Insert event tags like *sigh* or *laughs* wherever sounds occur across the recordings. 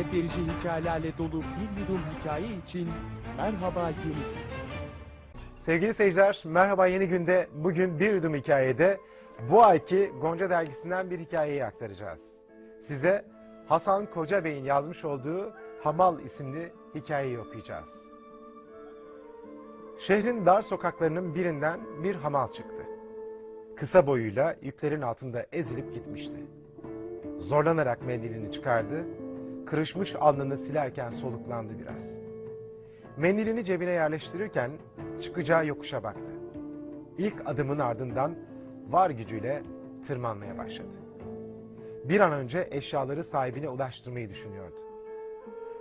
verici hikayelerle dolu bir yudum hikaye için merhaba yeni. Sevgili seyirciler, merhaba yeni günde bugün bir yudum hikayede bu ayki Gonca dergisinden bir hikayeyi aktaracağız. Size Hasan Koca Bey'in yazmış olduğu Hamal isimli hikayeyi okuyacağız. Şehrin dar sokaklarının birinden bir hamal çıktı. Kısa boyuyla yüklerin altında ezilip gitmişti. Zorlanarak mendilini çıkardı, kırışmış alnını silerken soluklandı biraz. Mendilini cebine yerleştirirken çıkacağı yokuşa baktı. İlk adımın ardından var gücüyle tırmanmaya başladı. Bir an önce eşyaları sahibine ulaştırmayı düşünüyordu.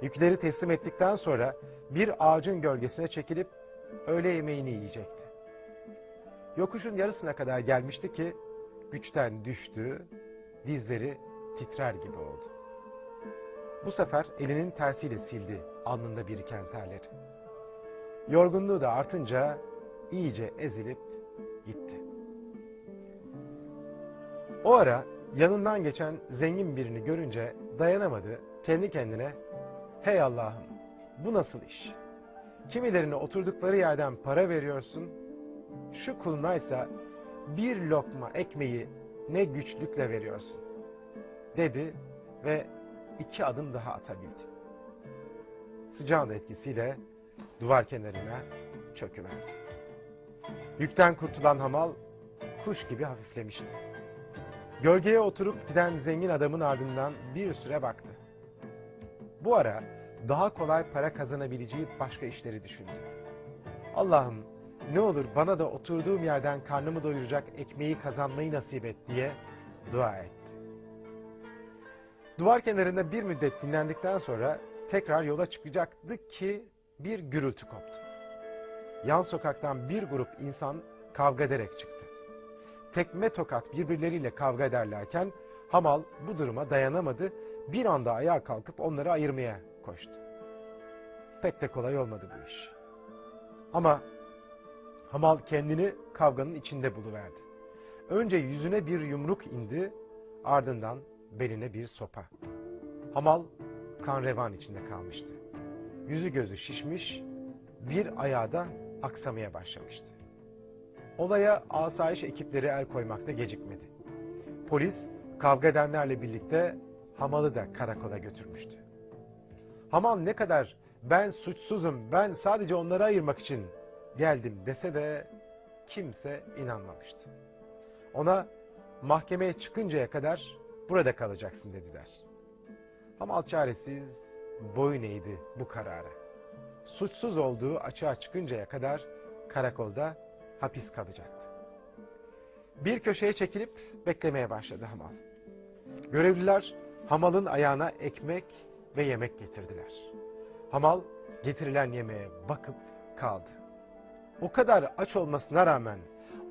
Yükleri teslim ettikten sonra bir ağacın gölgesine çekilip öğle yemeğini yiyecekti. Yokuşun yarısına kadar gelmişti ki güçten düştü, dizleri titrer gibi oldu. Bu sefer elinin tersiyle sildi alnında biriken terleri. Yorgunluğu da artınca iyice ezilip gitti. O ara yanından geçen zengin birini görünce dayanamadı. Kendi kendine hey Allah'ım bu nasıl iş? Kimilerine oturdukları yerden para veriyorsun. Şu kulunaysa bir lokma ekmeği ne güçlükle veriyorsun dedi ve iki adım daha atabildi. Sıcağın etkisiyle duvar kenarına çöküverdi. Yükten kurtulan hamal kuş gibi hafiflemişti. Gölgeye oturup giden zengin adamın ardından bir süre baktı. Bu ara daha kolay para kazanabileceği başka işleri düşündü. Allah'ım ne olur bana da oturduğum yerden karnımı doyuracak ekmeği kazanmayı nasip et diye dua etti. Duvar kenarında bir müddet dinlendikten sonra tekrar yola çıkacaktı ki bir gürültü koptu. Yan sokaktan bir grup insan kavga ederek çıktı. Tekme tokat birbirleriyle kavga ederlerken Hamal bu duruma dayanamadı. Bir anda ayağa kalkıp onları ayırmaya koştu. Pek de kolay olmadı bu iş. Ama Hamal kendini kavganın içinde buluverdi. Önce yüzüne bir yumruk indi, ardından beline bir sopa. Hamal kan revan içinde kalmıştı. Yüzü gözü şişmiş, bir ayağı da aksamaya başlamıştı. Olaya asayiş ekipleri el koymakta gecikmedi. Polis kavga edenlerle birlikte Hamal'ı da karakola götürmüştü. Hamal ne kadar ben suçsuzum, ben sadece onları ayırmak için geldim dese de kimse inanmamıştı. Ona mahkemeye çıkıncaya kadar burada kalacaksın dediler. Hamal çaresiz boyun eğdi bu karara. Suçsuz olduğu açığa çıkıncaya kadar karakolda hapis kalacaktı. Bir köşeye çekilip beklemeye başladı Hamal. Görevliler Hamal'ın ayağına ekmek ve yemek getirdiler. Hamal getirilen yemeğe bakıp kaldı. O kadar aç olmasına rağmen,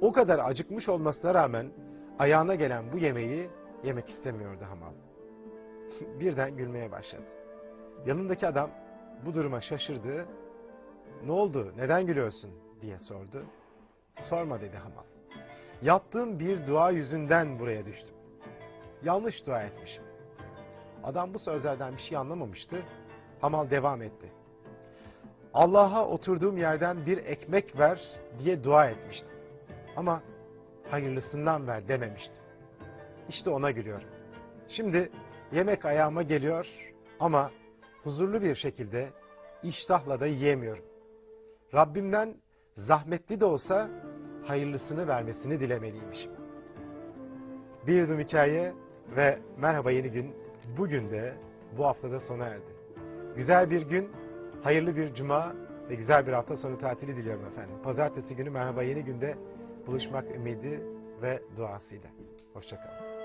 o kadar acıkmış olmasına rağmen ayağına gelen bu yemeği yemek istemiyordu Hamal. *laughs* Birden gülmeye başladı. Yanındaki adam bu duruma şaşırdı. Ne oldu, neden gülüyorsun diye sordu. Sorma dedi Hamal. Yaptığım bir dua yüzünden buraya düştüm. Yanlış dua etmişim. Adam bu sözlerden bir şey anlamamıştı. Hamal devam etti. Allah'a oturduğum yerden bir ekmek ver diye dua etmiştim. Ama hayırlısından ver dememiştim. İşte ona gülüyorum. Şimdi yemek ayağıma geliyor ama huzurlu bir şekilde iştahla da yiyemiyorum. Rabbimden zahmetli de olsa hayırlısını vermesini dilemeliymişim. Bir yudum hikaye ve merhaba yeni gün bugün de bu haftada sona erdi. Güzel bir gün, hayırlı bir cuma ve güzel bir hafta sonu tatili diliyorum efendim. Pazartesi günü merhaba yeni günde buluşmak ümidi ve duasıyla. Hoşçakalın.